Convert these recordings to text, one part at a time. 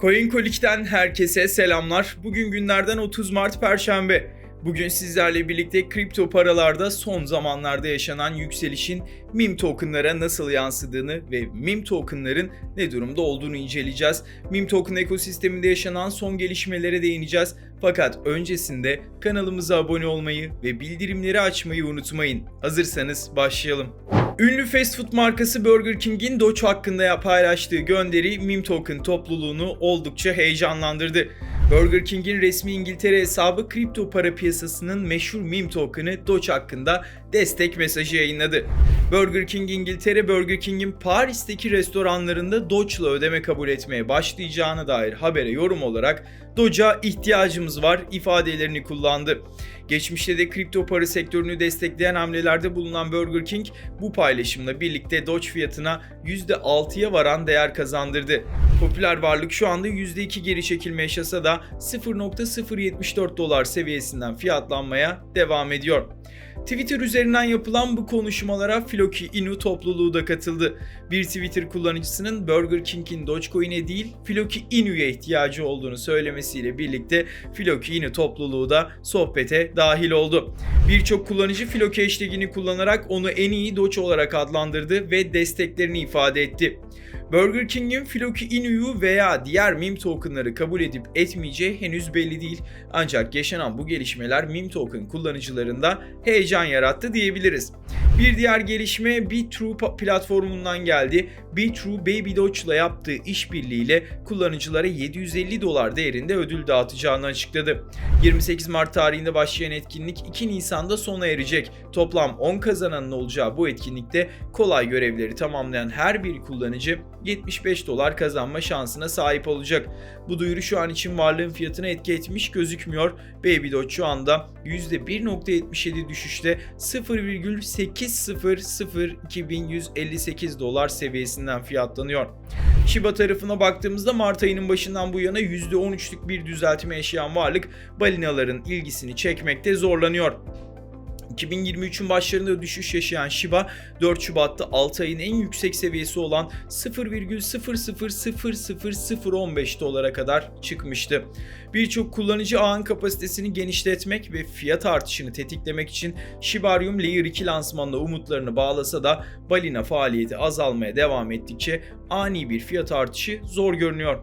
CoinColic'ten herkese selamlar. Bugün günlerden 30 Mart Perşembe. Bugün sizlerle birlikte kripto paralarda son zamanlarda yaşanan yükselişin meme tokenlara nasıl yansıdığını ve meme tokenların ne durumda olduğunu inceleyeceğiz. Meme token ekosisteminde yaşanan son gelişmelere değineceğiz. Fakat öncesinde kanalımıza abone olmayı ve bildirimleri açmayı unutmayın. Hazırsanız başlayalım. Ünlü fast food markası Burger King'in Doge hakkında paylaştığı gönderi meme token topluluğunu oldukça heyecanlandırdı. Burger King'in resmi İngiltere hesabı kripto para piyasasının meşhur meme token'ı Doge hakkında destek mesajı yayınladı. Burger King İngiltere, Burger King'in Paris'teki restoranlarında Doge'la ödeme kabul etmeye başlayacağına dair habere yorum olarak Doge'a ihtiyacımız var ifadelerini kullandı. Geçmişte de kripto para sektörünü destekleyen hamlelerde bulunan Burger King bu paylaşımla birlikte Doge fiyatına %6'ya varan değer kazandırdı. Popüler varlık şu anda %2 geri çekilme yaşasa da 0.074 dolar seviyesinden fiyatlanmaya devam ediyor. Twitter üzerinden yapılan bu konuşmalara Floki Inu topluluğu da katıldı. Bir Twitter kullanıcısının Burger King'in Dogecoin'e değil Floki Inu'ya ihtiyacı olduğunu söylemesiyle birlikte Floki Inu topluluğu da sohbete dahil oldu. Birçok kullanıcı Floki hashtagini kullanarak onu en iyi Doge olarak adlandırdı ve desteklerini ifade etti. Burger King'in Floki Inu'yu veya diğer meme tokenları kabul edip etmeyeceği henüz belli değil. Ancak yaşanan bu gelişmeler meme token kullanıcılarında heyecan yarattı diyebiliriz. Bir diğer gelişme BitTrue platformundan geldi. BitTrue Baby Doge ile yaptığı işbirliğiyle kullanıcılara 750 dolar değerinde ödül dağıtacağını açıkladı. 28 Mart tarihinde başlayan etkinlik 2 Nisan'da sona erecek. Toplam 10 kazananın olacağı bu etkinlikte kolay görevleri tamamlayan her bir kullanıcı 75 dolar kazanma şansına sahip olacak. Bu duyuru şu an için varlığın fiyatına etki etmiş gözükmüyor. Baby Doge şu anda %1.77 düşüşte 0,800258 dolar seviyesinden fiyatlanıyor. Shiba tarafına baktığımızda Mart ayının başından bu yana %13'lük bir düzeltme yaşayan varlık balinaların ilgisini çekmekte zorlanıyor. 2023'ün başlarında düşüş yaşayan Shiba 4 Şubat'ta 6 ayın en yüksek seviyesi olan 0,000015 dolara kadar çıkmıştı. Birçok kullanıcı ağın kapasitesini genişletmek ve fiyat artışını tetiklemek için Shibarium Layer 2 lansmanına umutlarını bağlasa da balina faaliyeti azalmaya devam ettikçe ani bir fiyat artışı zor görünüyor.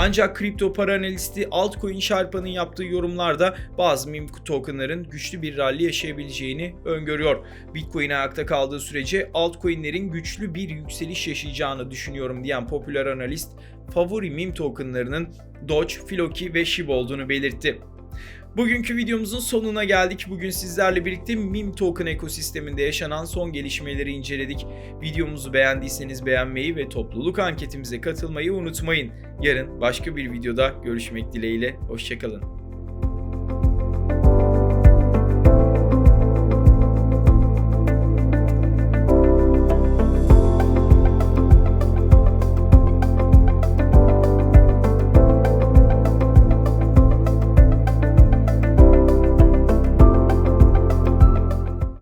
Ancak kripto para analisti Altcoin Sharpa'nın yaptığı yorumlarda bazı meme tokenların güçlü bir rally yaşayabileceğini öngörüyor. Bitcoin ayakta kaldığı sürece altcoin'lerin güçlü bir yükseliş yaşayacağını düşünüyorum diyen popüler analist favori meme tokenlarının Doge, Floki ve Shiba olduğunu belirtti. Bugünkü videomuzun sonuna geldik. Bugün sizlerle birlikte meme token ekosisteminde yaşanan son gelişmeleri inceledik. Videomuzu beğendiyseniz beğenmeyi ve topluluk anketimize katılmayı unutmayın. Yarın başka bir videoda görüşmek dileğiyle. Hoşçakalın.